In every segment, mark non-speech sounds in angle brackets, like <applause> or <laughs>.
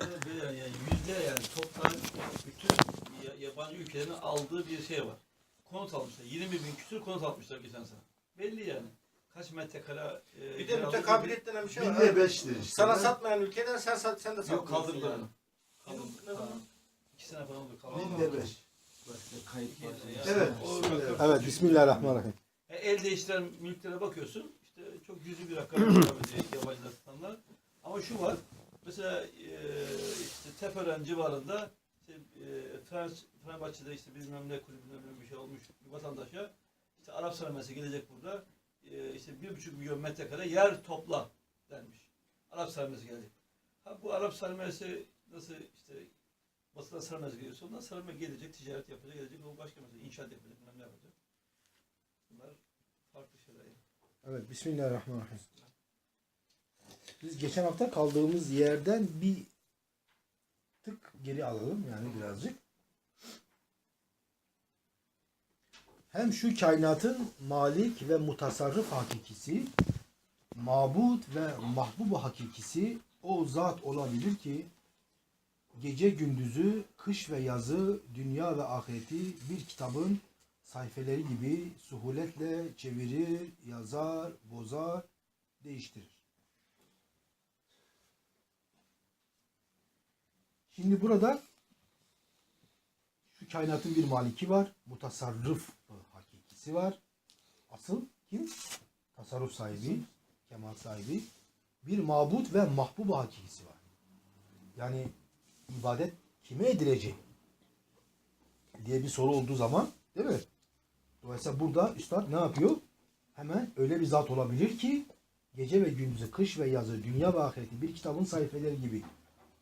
Türkiye'de böyle yani yüzde yani toplam bütün ya- yabancı ülkelerin aldığı bir şey var. Konut almışlar. 20 bin küsur konut almışlar geçen sene. Belli yani. Kaç metrekare e, Bir de mütekabiliyet denen bir şey var. Binde beştir işte. Sana satmayan ülkeden sen sat, sen de belli. sat. Yok kaldırdılar onu. Ne Kaldırdılar. zaman? İki sene falan oldu. kaldırdılar. Binde beş. Evet. Evet. Evet, Bismillahirrahmanirrahim. E, el değiştiren mülklere bakıyorsun. işte çok yüzü bir rakam yabancılar satanlar. Ama şu var. Mesela e, işte Tepören civarında işte, e, Fener, Fenerbahçe'de işte bilmem ne kulübünde böyle bir şey olmuş bir vatandaşa işte Arap sermayesi gelecek burada e, işte bir buçuk milyon metrekare yer topla denmiş. Arap sermayesi gelecek. Ha bu Arap sermayesi nasıl işte basına sermayesi geliyorsa ondan sermaye gelecek, ticaret yapacak, gelecek. O başka mesela inşaat yapacak, bilmem ne yapacak. Bunlar farklı şeyler. Evet, Bismillahirrahmanirrahim. Biz geçen hafta kaldığımız yerden bir tık geri alalım yani birazcık. Hem şu kainatın malik ve mutasarrıf hakikisi, mabut ve mahbub hakikisi o zat olabilir ki gece gündüzü, kış ve yazı, dünya ve ahireti bir kitabın sayfeleri gibi suhuletle çevirir, yazar, bozar, değiştirir. Şimdi burada şu kainatın bir maliki var, mutasarrıf hakikisi var. Asıl kim? Tasarruf sahibi, kemal sahibi. Bir mabut ve mahbub hakikisi var. Yani ibadet kime edilecek diye bir soru olduğu zaman değil mi? Dolayısıyla burada üstad ne yapıyor? Hemen öyle bir zat olabilir ki gece ve gündüzü, kış ve yazı, dünya ve ahireti bir kitabın sayfeleri gibi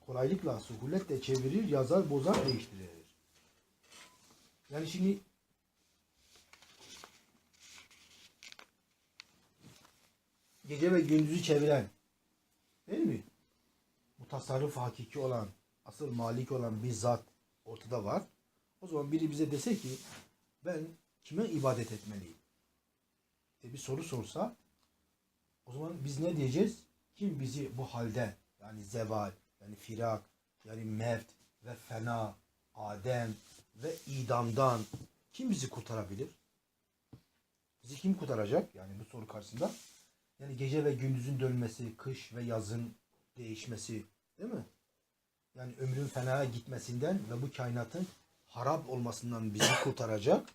kolaylıkla, suhuletle çevirir, yazar, bozar, değiştirir. Yani şimdi gece ve gündüzü çeviren değil mi? Mutasarrıf hakiki olan, asıl malik olan bir zat ortada var. O zaman biri bize dese ki ben kime ibadet etmeliyim? diye bir soru sorsa o zaman biz ne diyeceğiz? Kim bizi bu halde yani zeval, yani firak, yani mevt ve fena, Adem ve idamdan kim bizi kurtarabilir? Bizi kim kurtaracak? Yani bu soru karşısında. Yani gece ve gündüzün dönmesi, kış ve yazın değişmesi değil mi? Yani ömrün fenaya gitmesinden ve bu kainatın harap olmasından bizi kurtaracak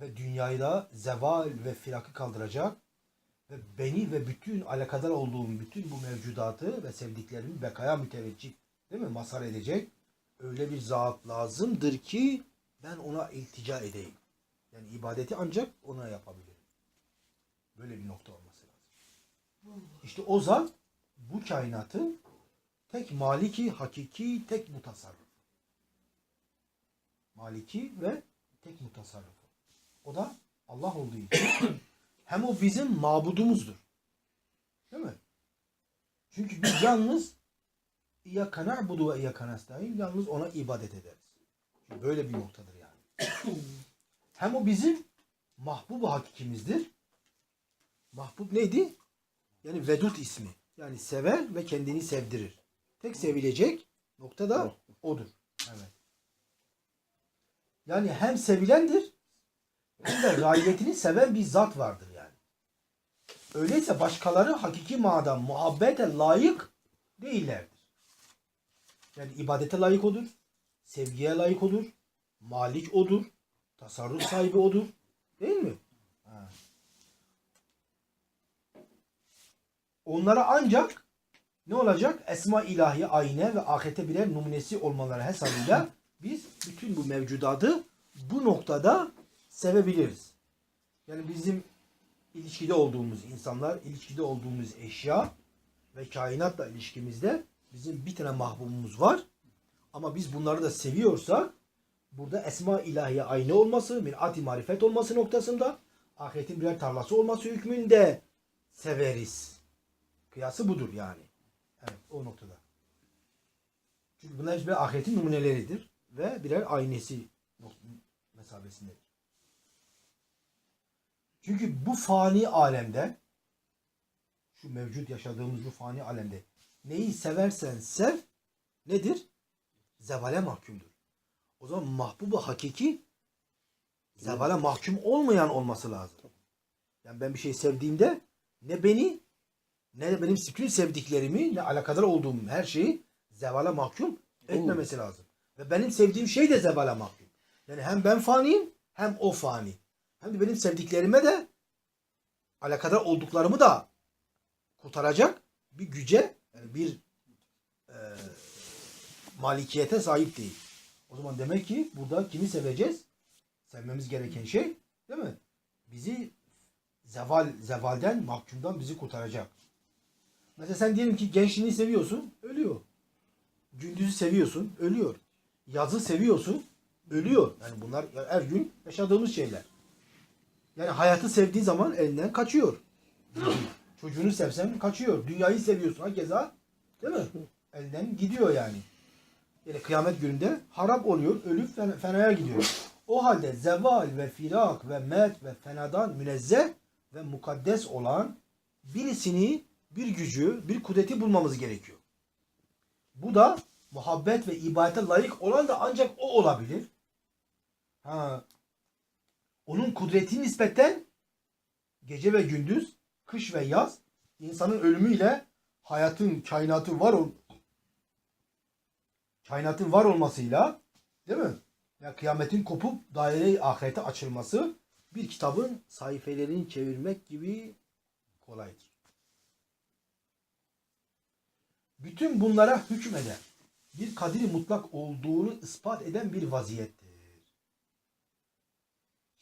ve dünyayı da zeval ve firakı kaldıracak ve beni ve bütün alakadar olduğum bütün bu mevcudatı ve sevdiklerimi bekaya müteveccih değil mi? Mazhar edecek. Öyle bir zat lazımdır ki ben ona iltica edeyim. Yani ibadeti ancak ona yapabilirim. Böyle bir nokta olması lazım. İşte o zat bu kainatın tek maliki, hakiki, tek mutasarrıf. Maliki ve tek mutasarrıf. O da Allah olduğu için. Hem o bizim mabudumuzdur. Değil mi? Çünkü biz yalnız İyyâke na'budu ve İyyâke nestaîn yalnız ona ibadet ederiz. Böyle bir noktadır yani. <coughs> Hem o bizim mahbub hakikimizdir. Mahbub neydi? Yani vedut ismi. Yani sever ve kendini sevdirir. Tek sevilecek nokta da odur. Evet. Yani hem sevilendir hem de rağbetini seven bir zat vardır. Öyleyse başkaları hakiki manada muhabbete layık değillerdir. Yani ibadete layık odur, sevgiye layık olur, malik odur, tasarruf sahibi odur. Değil mi? Onlara ancak ne olacak? Esma ilahi ayine ve ahirete birer numunesi olmaları hesabıyla biz bütün bu mevcudatı bu noktada sevebiliriz. Yani bizim ilişkide olduğumuz insanlar, ilişkide olduğumuz eşya ve kainatla ilişkimizde bizim bir tane mahbubumuz var. Ama biz bunları da seviyorsak burada esma ilahiye aynı olması, mirati marifet olması noktasında ahiretin birer tarlası olması hükmünde severiz. Kıyası budur yani. Evet o noktada. Çünkü bunlar hepsi bir ahiretin numuneleridir ve birer aynesi mesabesindedir. Çünkü bu fani alemde şu mevcut yaşadığımız bu fani alemde neyi seversen sev nedir? Zevale mahkumdur. O zaman mahbubu hakiki zevale mahkum olmayan olması lazım. Yani ben bir şey sevdiğimde ne beni ne de benim bütün sevdiklerimi ne alakadar olduğum her şeyi zevale mahkum etmemesi lazım. Ve benim sevdiğim şey de zevale mahkum. Yani hem ben faniyim hem o fani. Hem de benim sevdiklerime de alakadar olduklarımı da kurtaracak bir güce yani bir e, malikiyete sahip değil. O zaman demek ki burada kimi seveceğiz? Sevmemiz gereken şey değil mi? Bizi zeval zevalden, mahkumdan bizi kurtaracak. Mesela sen diyelim ki gençliğini seviyorsun, ölüyor. Gündüzü seviyorsun, ölüyor. Yazı seviyorsun, ölüyor. Yani bunlar her gün yaşadığımız şeyler. Yani hayatı sevdiği zaman elinden kaçıyor. Çocuğunu sevsen kaçıyor. Dünyayı seviyorsun ha keza. Değil mi? Elden gidiyor yani. Yani kıyamet gününde harap oluyor. Ölüp fen- fenaya gidiyor. O halde zeval ve firak ve met ve fenadan münezzeh ve mukaddes olan birisini, bir gücü, bir kudreti bulmamız gerekiyor. Bu da muhabbet ve ibadete layık olan da ancak o olabilir. Ha. Onun kudreti nispeten gece ve gündüz, kış ve yaz insanın ölümüyle hayatın, kainatın var ol kainatın var olmasıyla değil mi? Ya kıyametin kopup daire ahirete açılması bir kitabın sayfelerini çevirmek gibi kolaydır. Bütün bunlara hükmeden bir kadiri mutlak olduğunu ispat eden bir vaziyettir.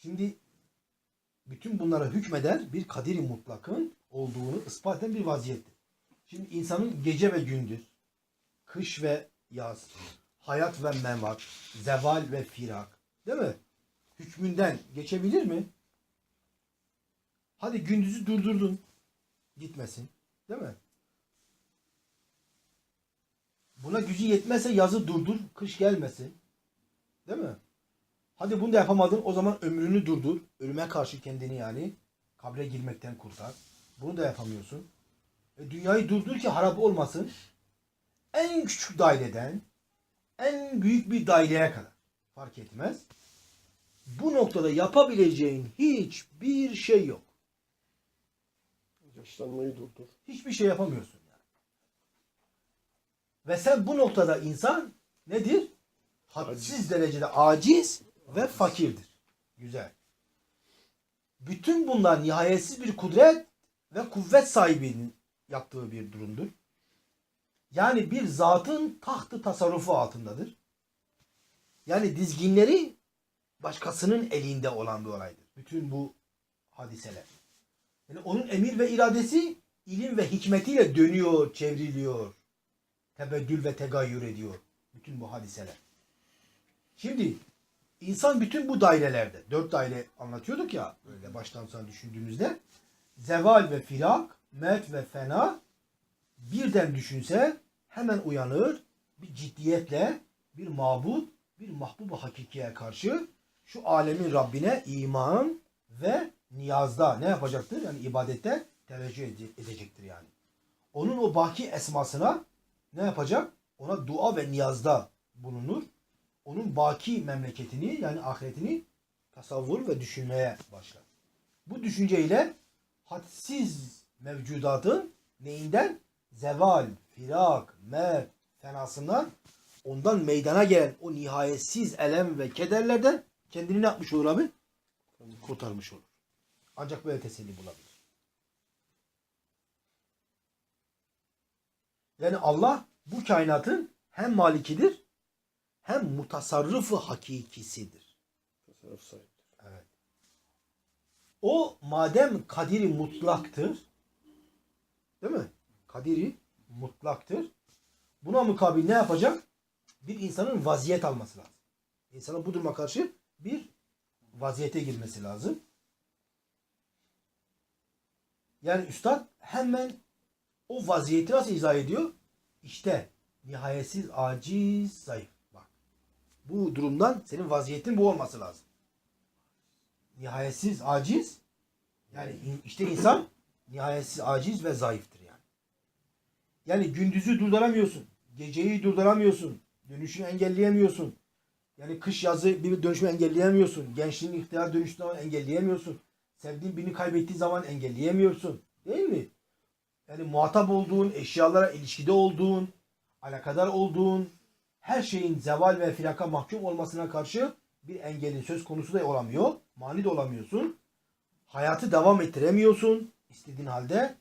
Şimdi bütün bunlara hükmeden bir kadiri mutlakın olduğunu ispat eden bir vaziyettir. Şimdi insanın gece ve gündüz, kış ve yaz, hayat ve memat, zeval ve firak, değil mi? Hükmünden geçebilir mi? Hadi gündüzü durdurdun. Gitmesin. Değil mi? Buna gücü yetmezse yazı durdur, kış gelmesin. Değil mi? Hadi bunu da yapamadın o zaman ömrünü durdur. Ölüme karşı kendini yani kabre girmekten kurtar. Bunu da yapamıyorsun. E, dünyayı durdur ki harap olmasın. En küçük daireden en büyük bir daireye kadar fark etmez. Bu noktada yapabileceğin hiçbir şey yok. Yaşlanmayı durdur. Hiçbir şey yapamıyorsun yani. Ve sen bu noktada insan nedir? Hadsiz derecede aciz ve fakirdir. Güzel. Bütün bunlar nihayetsiz bir kudret ve kuvvet sahibinin yaptığı bir durumdur. Yani bir zatın tahtı tasarrufu altındadır. Yani dizginleri başkasının elinde olan bir olaydır. Bütün bu hadiseler. Yani onun emir ve iradesi ilim ve hikmetiyle dönüyor, çevriliyor. Tebeddül ve tegayyür ediyor. Bütün bu hadiseler. Şimdi insan bütün bu dairelerde, dört daire anlatıyorduk ya böyle baştan sona düşündüğümüzde zeval ve firak, met ve fena birden düşünse hemen uyanır bir ciddiyetle bir mabut, bir mahbubu hakikiye karşı şu alemin Rabbine iman ve niyazda ne yapacaktır? Yani ibadette teveccüh ede- edecektir yani. Onun o baki esmasına ne yapacak? Ona dua ve niyazda bulunur. Onun baki memleketini yani ahiretini tasavvur ve düşünmeye başlar. Bu düşünceyle hadsiz mevcudatın neyinden? Zeval, firak, mer, fenasından ondan meydana gelen o nihayetsiz elem ve kederlerden kendini ne yapmış olur abi? Kurtarmış olur. Ancak böyle teselli bulabilir. Yani Allah bu kainatın hem malikidir hem mutasarrıfı hakikisidir. Tasarruf sahiptir. O madem kadiri mutlaktır, değil mi? Kadiri mutlaktır. Buna mukabil ne yapacak? Bir insanın vaziyet alması lazım. İnsanın bu duruma karşı bir vaziyete girmesi lazım. Yani üstad hemen o vaziyeti nasıl izah ediyor? İşte nihayetsiz, aciz, zayıf. Bu durumdan senin vaziyetin bu olması lazım. Nihayetsiz, aciz. Yani işte insan nihayetsiz, aciz ve zayıftır yani. Yani gündüzü durduramıyorsun. Geceyi durduramıyorsun. Dönüşünü engelleyemiyorsun. Yani kış yazı bir dönüşümü engelleyemiyorsun. Gençliğin ihtiyar dönüşü zaman engelleyemiyorsun. Sevdiğin birini kaybettiği zaman engelleyemiyorsun. Değil mi? Yani muhatap olduğun, eşyalara ilişkide olduğun, alakadar olduğun, her şeyin zeval ve filaka mahkum olmasına karşı bir engelin söz konusu da olamıyor. Mani de olamıyorsun. Hayatı devam ettiremiyorsun istediğin halde.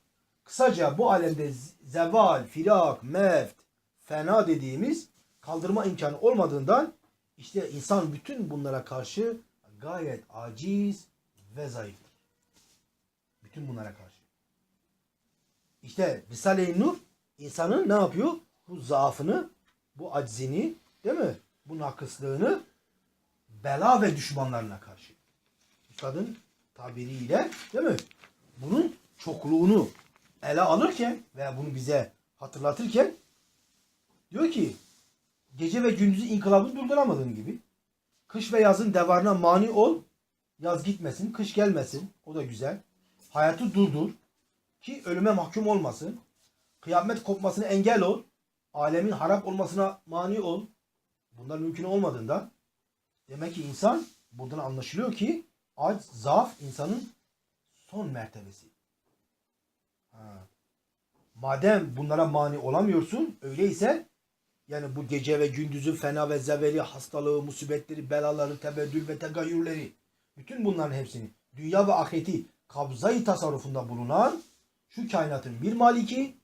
Kısaca bu alemde zeval, filak, mevt, fena dediğimiz kaldırma imkanı olmadığından işte insan bütün bunlara karşı gayet aciz ve zayıftır. Bütün bunlara karşı. İşte Risale-i Nur insanın ne yapıyor? Bu zaafını, bu aczini, değil mi? Bu nakıslığını bela ve düşmanlarına karşı. Üstadın tabiriyle değil mi? Bunun çokluğunu ele alırken veya bunu bize hatırlatırken diyor ki gece ve gündüzü inkılabını durduramadığın gibi kış ve yazın devarına mani ol yaz gitmesin kış gelmesin o da güzel hayatı durdur ki ölüme mahkum olmasın kıyamet kopmasına engel ol alemin harap olmasına mani ol bunlar mümkün olmadığından demek ki insan buradan anlaşılıyor ki aç zaaf insanın son mertebesi Ha. Madem bunlara mani olamıyorsun, öyleyse yani bu gece ve gündüzün fena ve zeveli, hastalığı, musibetleri, belaları, tebeddül ve tegayyürleri, bütün bunların hepsini dünya ve ahireti kabzayı tasarrufunda bulunan şu kainatın bir maliki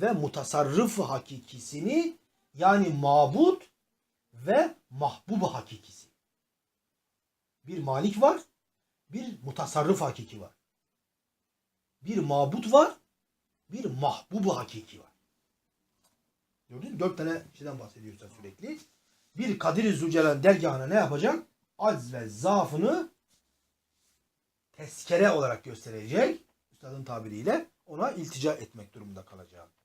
ve mutasarrıf hakikisini yani mabut ve mahbub hakikisi. Bir malik var, bir mutasarrıf hakiki var. Bir mabut var, bir mahbubu hakiki var. Gördün mü? Dört tane şeyden bahsediyoruz sürekli. Bir Kadir-i Zülcelal'in dergahına ne yapacak? Acz ve zaafını tezkere olarak gösterecek. Üstadın tabiriyle ona iltica etmek durumunda kalacak.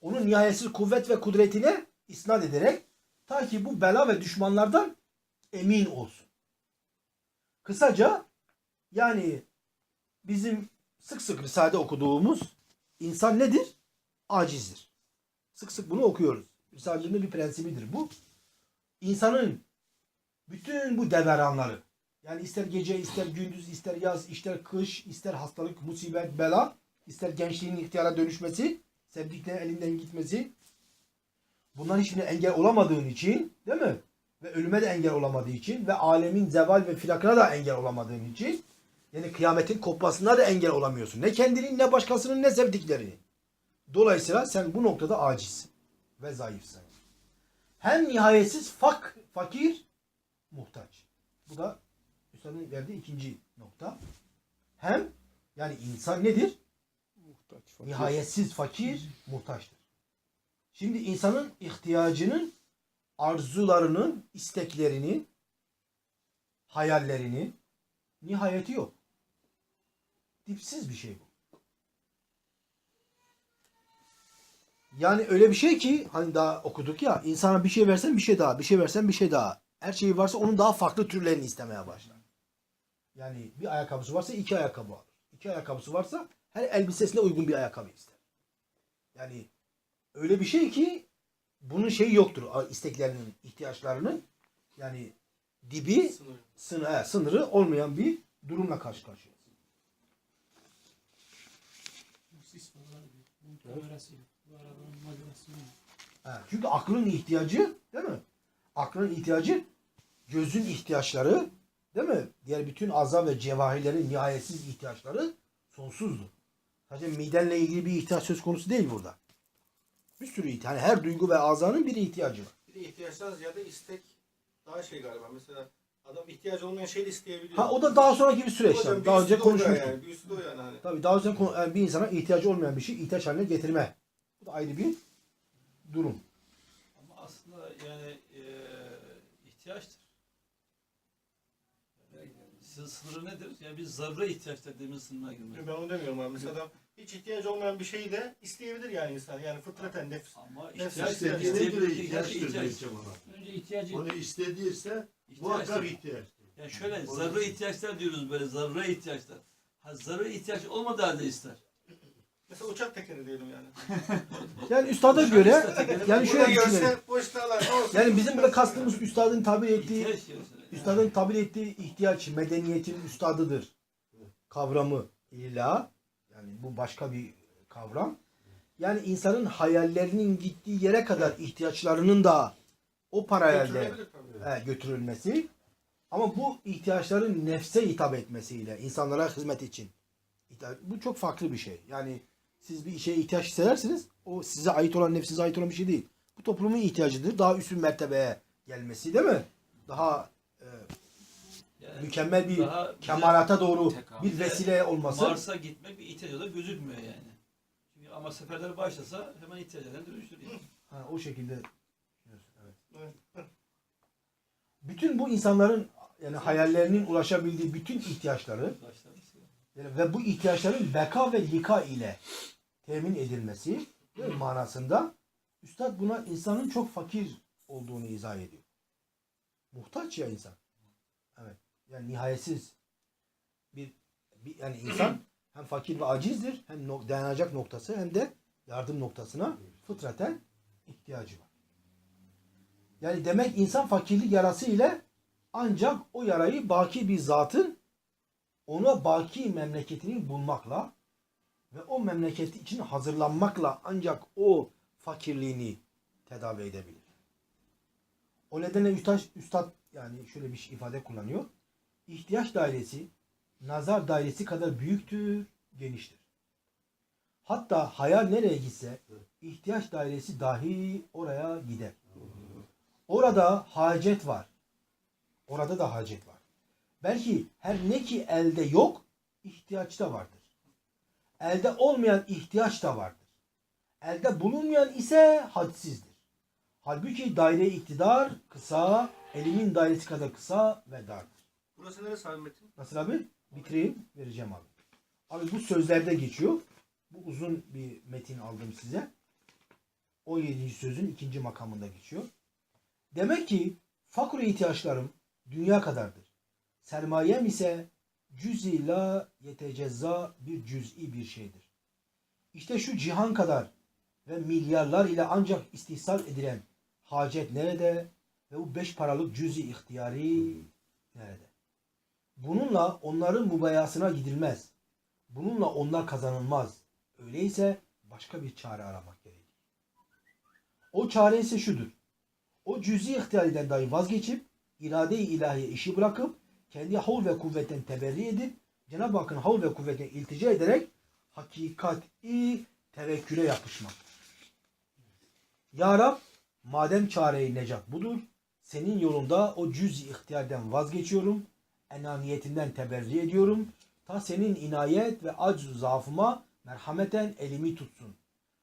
Onun nihayetsiz kuvvet ve kudretine isnat ederek ta ki bu bela ve düşmanlardan emin olsun. Kısaca yani bizim sık sık Risale okuduğumuz insan nedir? Acizdir. Sık sık bunu okuyoruz. Risale'nin bir prensibidir bu. İnsanın bütün bu deveranları yani ister gece, ister gündüz, ister yaz, ister kış, ister hastalık, musibet, bela, ister gençliğin ihtiyara dönüşmesi, sevdiklerin elinden gitmesi. Bunların hiçbirine engel olamadığın için, değil mi? Ve ölüme de engel olamadığı için ve alemin zeval ve filakına da engel olamadığın için yani kıyametin kopmasına da engel olamıyorsun. Ne kendinin ne başkasının ne sevdiklerini. Dolayısıyla sen bu noktada acizsin ve zayıfsın. Hem nihayetsiz fak, fakir, muhtaç. Bu da Üstadın verdiği ikinci nokta. Hem yani insan nedir? Nihayetsiz fakir, muhtaçtır. Şimdi insanın ihtiyacının, arzularının, isteklerini, hayallerini nihayeti yok. Dipsiz bir şey bu. Yani öyle bir şey ki hani daha okuduk ya insana bir şey versen bir şey daha, bir şey versen bir şey daha. Her şeyi varsa onun daha farklı türlerini istemeye başlar. Yani bir ayakkabısı varsa iki ayakkabı alır. İki ayakkabısı varsa her elbisesine uygun bir ayakkabı ister. Yani öyle bir şey ki bunun şeyi yoktur. isteklerinin, ihtiyaçlarının yani dibi Sınır. sınır, he, sınırı olmayan bir durumla karşı karşıyayız. He, çünkü aklın ihtiyacı değil mi? Aklın ihtiyacı gözün ihtiyaçları değil mi? Diğer bütün azam ve cevahirlerin nihayetsiz ihtiyaçları sonsuzdur. Sadece midenle ilgili bir ihtiyaç söz konusu değil burada. Bir sürü ihtiyaç. Yani her duygu ve azanın bir ihtiyacı var. Bir de ihtiyaçtan ziyade istek daha şey galiba. Mesela adam ihtiyacı olmayan şey de isteyebiliyor. Ha o da daha sonraki bir süreç. Hocam, Daha önce konuşmuştuk. Yani, bir o yani. Hani. Tabii daha önce konu- yani bir insana ihtiyacı olmayan bir şey ihtiyaç haline getirme. Bu da ayrı bir durum. Ama aslında yani e, ihtiyaçtır. Sı- sınırı nedir? Yani biz zarura ihtiyaç dediğimiz sınırına girmek. Ben onu demiyorum abi. Mesela adam hiç ihtiyacı olmayan bir şeyi de isteyebilir yani insan. Yani fıtraten nefs. Ama ihtiyaç istediğine istediğine göre göre ihtiyaç. ihtiyaçtır ihtiyaç. diyeceğim ona. Önce ihtiyacı Onu istediyse muhakkak ihtiyaçtır. Yani şöyle zarura ihtiyaçlar diyoruz böyle zarura ihtiyaçlar. Ha zarura ihtiyaç olmadığı halde ister. Mesela uçak tekeri diyelim yani. <laughs> Yani üstada göre yani şöyle Buraya düşünelim. görse ne olsun. Yani bizim burada kastımız üstadın tabir ettiği İhtiyaç. Üstadın tabir ettiği ihtiyaç medeniyetin üstadıdır kavramı illa yani bu başka bir kavram. Yani insanın hayallerinin gittiği yere kadar ihtiyaçlarının da o parayla Götürülebilir tabii. e, götürülmesi ama bu ihtiyaçların nefse hitap etmesiyle insanlara hizmet için. Bu çok farklı bir şey. Yani siz bir şeye ihtiyaç hissedersiniz o size ait olan nefsinize ait olan bir şey değil. Bu toplumun ihtiyacıdır. Daha üst bir mertebeye gelmesi değil mi? Daha e, Yani mükemmel bir daha bize kemalata doğru Tekabül. bir vesile olması. Mars'a gitmek bir ihtiyaç olarak gözükmüyor yani. Çünkü ama seferler başlasa hemen ihtiyaçlarına dönüşür yani. Ha, o şekilde düşünüyorsun, evet. Evet. Bütün bu insanların yani hayallerinin ulaşabildiği bütün ihtiyaçları yani ve bu ihtiyaçların beka ve lika ile temin edilmesi değil mi, manasında Üstad buna insanın çok fakir olduğunu izah ediyor. Muhtaç ya insan. Evet. Yani nihayetsiz bir, bir yani insan <clears throat> hem fakir ve acizdir hem no- dayanacak noktası hem de yardım noktasına fıtraten ihtiyacı var. Yani demek insan fakirlik yarası ile ancak o yarayı baki bir zatın ona baki memleketini bulmakla ve o memleketi için hazırlanmakla ancak o fakirliğini tedavi edebilir. O nedenle üstad, üstad yani şöyle bir ifade kullanıyor. İhtiyaç dairesi nazar dairesi kadar büyüktür, geniştir. Hatta hayal nereye gitse ihtiyaç dairesi dahi oraya gider. Orada hacet var. Orada da hacet var. Belki her ne ki elde yok, ihtiyaçta vardır. Elde olmayan ihtiyaç da vardır. Elde bulunmayan ise hadsizdir. Halbuki daire iktidar kısa, elimin dairesi kadar kısa ve dardır. Burası neresi abi Metin? Nasıl abi? Bitireyim, vereceğim abi. Abi bu sözlerde geçiyor. Bu uzun bir metin aldım size. 17. sözün ikinci makamında geçiyor. Demek ki fakr ihtiyaçlarım dünya kadardır. Sermayem ise cüz-i la yetecezza bir cüz'i bir şeydir. İşte şu cihan kadar ve milyarlar ile ancak istihsal edilen hacet nerede ve bu beş paralık cüz-i ihtiyari nerede? Bununla onların mubayasına gidilmez. Bununla onlar kazanılmaz. Öyleyse başka bir çare aramak gerekir. O çare ise şudur. O cüzi ihtiyariden dahi vazgeçip irade-i ilahiye işi bırakıp kendi havl ve kuvvetten teberri edip Cenab-ı Hakk'ın havl ve kuvvetine iltica ederek hakikati tevekküle yapışmak. Ya Rab madem çare-i necat budur senin yolunda o cüz-i ihtiyarden vazgeçiyorum enaniyetinden teberri ediyorum. Ta senin inayet ve acz zaafıma merhameten elimi tutsun.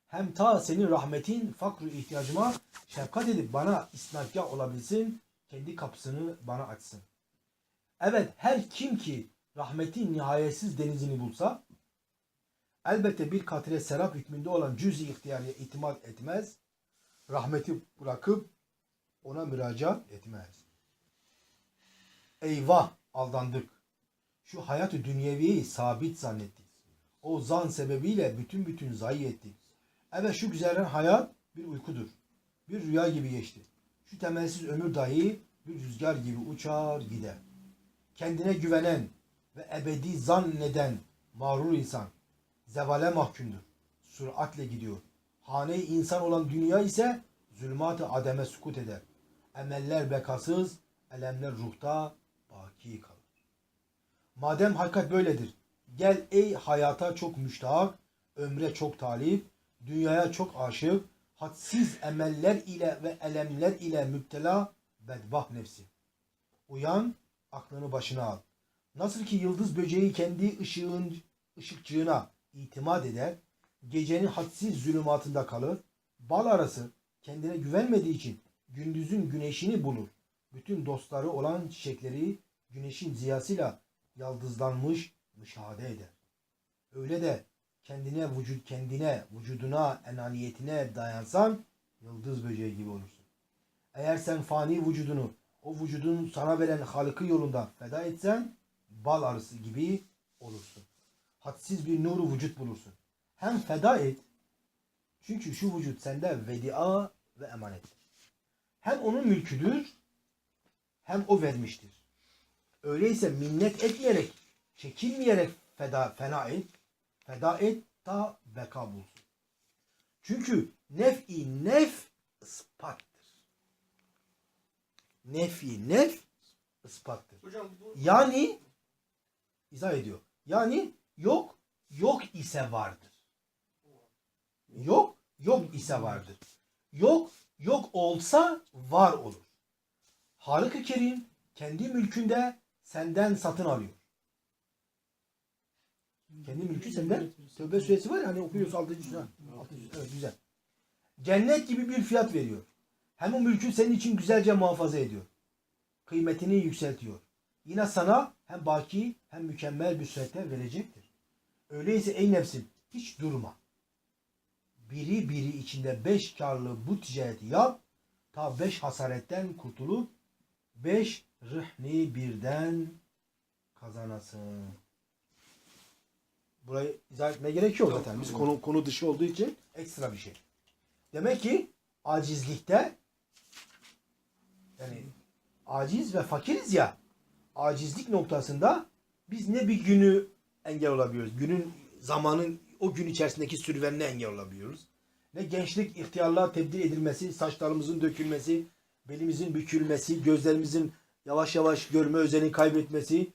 Hem ta senin rahmetin fakru ihtiyacıma şefkat edip bana isnatkah olabilsin. Kendi kapısını bana açsın. Evet her kim ki rahmetin nihayetsiz denizini bulsa elbette bir katire serap hükmünde olan cüz-i itimat etmez. Rahmeti bırakıp ona müracaat etmez. Eyvah aldandık. Şu hayatı dünyeviyi sabit zannettik. O zan sebebiyle bütün bütün zayi ettik. Evet şu güzel hayat bir uykudur. Bir rüya gibi geçti. Şu temelsiz ömür dahi bir rüzgar gibi uçar gider. Kendine güvenen ve ebedi zanneden mağrur insan zevale mahkumdur. Süratle gidiyor. Hane insan olan dünya ise zulmat-ı ademe sukut eder. Emeller bekasız, elemler ruhta baki kalır. Madem hakikat böyledir, gel ey hayata çok müştahak, ömre çok talip, dünyaya çok aşık, hadsiz emeller ile ve elemler ile müptela bedbah nefsi. Uyan, aklını başına al. Nasıl ki yıldız böceği kendi ışığın ışıkçığına itimat eder, gecenin hadsiz zulümatında kalır, bal arası kendine güvenmediği için gündüzün güneşini bulur. Bütün dostları olan çiçekleri güneşin ziyasıyla yaldızlanmış müşahede eder. Öyle de kendine vücut kendine, vücuduna, enaniyetine dayansan yıldız böceği gibi olursun. Eğer sen fani vücudunu o vücudun sana veren Halık'ı yolunda feda etsen bal arısı gibi olursun. Hadsiz bir nuru vücut bulursun. Hem feda et. Çünkü şu vücut sende vedia ve emanettir. Hem onun mülküdür hem o vermiştir. Öyleyse minnet etmeyerek, çekinmeyerek feda, fena et. Feda et ta beka bulsun. Çünkü nef'i nef ispattır. Nef'i nef ispattır. Hocam bu Yani izah ediyor. Yani yok yok ise vardır. Yok yok ise vardır. Yok yok olsa var olur. Halık-ı Kerim kendi mülkünde senden satın alıyor. Kendi mülkü senden. Tövbe suresi var ya hani okuyoruz 6. yüzyıl. Evet güzel. Cennet gibi bir fiyat veriyor. Hem o mülkü senin için güzelce muhafaza ediyor. Kıymetini yükseltiyor. Yine sana hem baki hem mükemmel bir surette verecektir. Öyleyse ey nefsim hiç durma. Biri biri içinde beş karlı bu ticareti yap. Ta beş hasaretten kurtulup beş rıhni birden kazanasın. Burayı izah etmeye gerek yok zaten. Biz konu, konu dışı olduğu için ekstra bir şey. Demek ki acizlikte yani aciz ve fakiriz ya acizlik noktasında biz ne bir günü engel olabiliyoruz. Günün zamanın o gün içerisindeki sürüvenine engel olabiliyoruz. Ne gençlik ihtiyarlığa tebdil edilmesi, saçlarımızın dökülmesi, belimizin bükülmesi, gözlerimizin yavaş yavaş görme özelliğini kaybetmesi,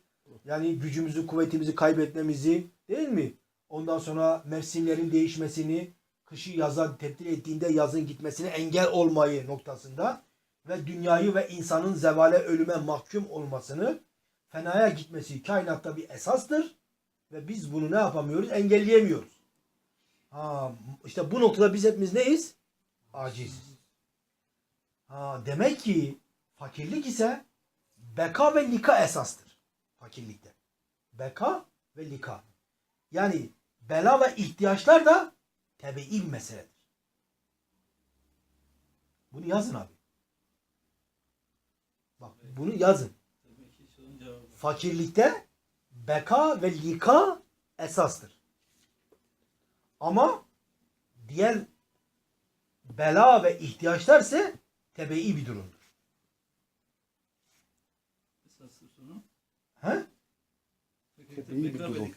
yani gücümüzü, kuvvetimizi kaybetmemizi değil mi? Ondan sonra mevsimlerin değişmesini, kışı yaza tebdil ettiğinde yazın gitmesine engel olmayı noktasında ve dünyayı ve insanın zevale ölüme mahkum olmasını fenaya gitmesi kainatta bir esastır ve biz bunu ne yapamıyoruz? Engelleyemiyoruz. Ha, işte bu noktada biz hepimiz neyiz? Aciz. Ha, demek ki fakirlik ise beka ve lika esastır. Fakirlikte. Beka ve lika. Yani bela ve ihtiyaçlar da tebeil meseledir. Bunu yazın abi. Bak bunu yazın. Fakirlikte beka ve lika esastır. Ama diğer bela ve ihtiyaçlar ise tebe'i bir durumdur. Esastır sonu. He? Tabii bir durum.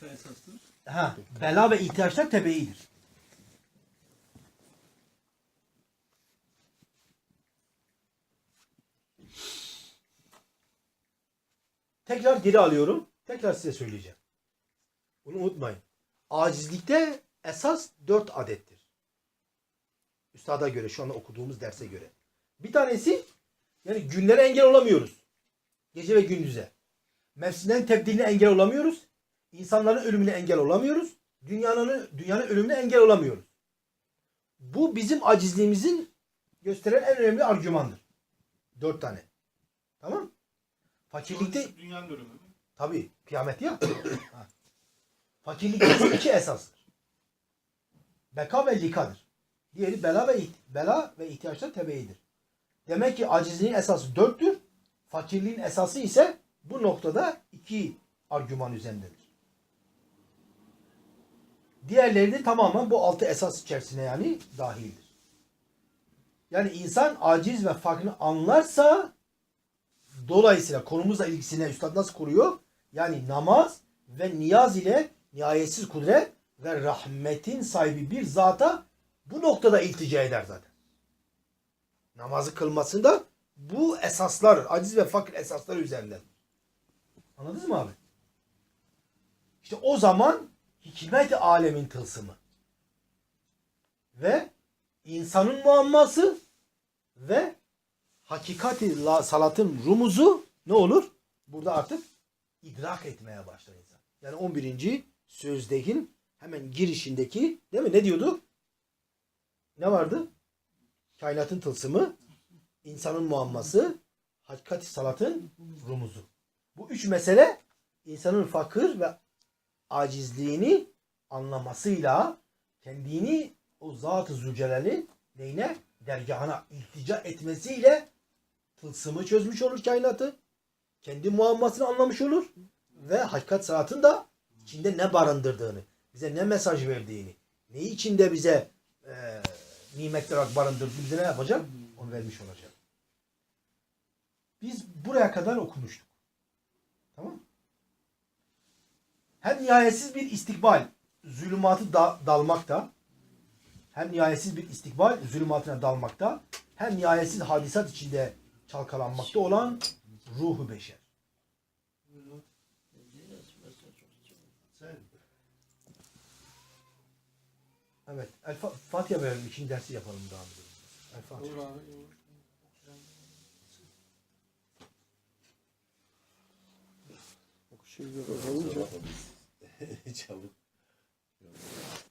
Ha, bela ve ihtiyaçlar tebe'idir. Tekrar geri alıyorum. Tekrar size söyleyeceğim. Bunu unutmayın. Acizlikte esas dört adettir. Üstada göre, şu anda okuduğumuz derse göre. Bir tanesi yani günlere engel olamıyoruz. Gece ve gündüze. Mevsimlerin tebdiline engel olamıyoruz. İnsanların ölümüne engel olamıyoruz. Dünyanın dünyanın ölümüne engel olamıyoruz. Bu bizim acizliğimizin gösteren en önemli argümandır. Dört tane. Tamam? Fakirlikte dünyanın ölümü. mü? Tabii kıyamet ya. Ha. Fakirlikte <coughs> iki esastır. Beka ve likadır. Diğeri bela ve bela ve ihtiyaçlar tebeidir. Demek ki acizliğin esası dörttür. Fakirliğin esası ise bu noktada iki argüman üzerindedir. Diğerleri de tamamen bu altı esas içerisine yani dahildir. Yani insan aciz ve fakrini anlarsa Dolayısıyla konumuzla ilgisine üstad nasıl kuruyor? Yani namaz ve niyaz ile nihayetsiz kudret ve rahmetin sahibi bir zata bu noktada iltica eder zaten. Namazı kılmasında bu esaslar, aciz ve fakir esasları üzerinden. Anladınız mı abi? İşte o zaman hikmet alemin tılsımı ve insanın muamması ve hakikati la- salatın rumuzu ne olur? Burada artık idrak etmeye başlar insan. Yani 11. sözdekin hemen girişindeki değil mi? Ne diyordu? Ne vardı? Kainatın tılsımı, insanın muamması, hakikati salatın rumuzu. Bu üç mesele insanın fakir ve acizliğini anlamasıyla kendini o zat-ı zülcelal'in neyine? Dergahına iltica etmesiyle tılsımı çözmüş olur kainatı. Kendi muammasını anlamış olur. Ve hakikat saatın da içinde ne barındırdığını, bize ne mesaj verdiğini, neyi içinde bize e, nimetler olarak barındırdı bize ne yapacak? Onu vermiş olacak. Biz buraya kadar okumuştuk. Tamam Hem nihayetsiz bir istikbal zulümatı da, dalmakta hem nihayetsiz bir istikbal zulümatına dalmakta hem nihayetsiz hadisat içinde çalkalanmakta olan ruhu beşer. Evet. El Fa- Fatiha verelim. ikinci dersi yapalım daha önce. El Fatiha. Olur abi. <laughs> çabuk. <laughs>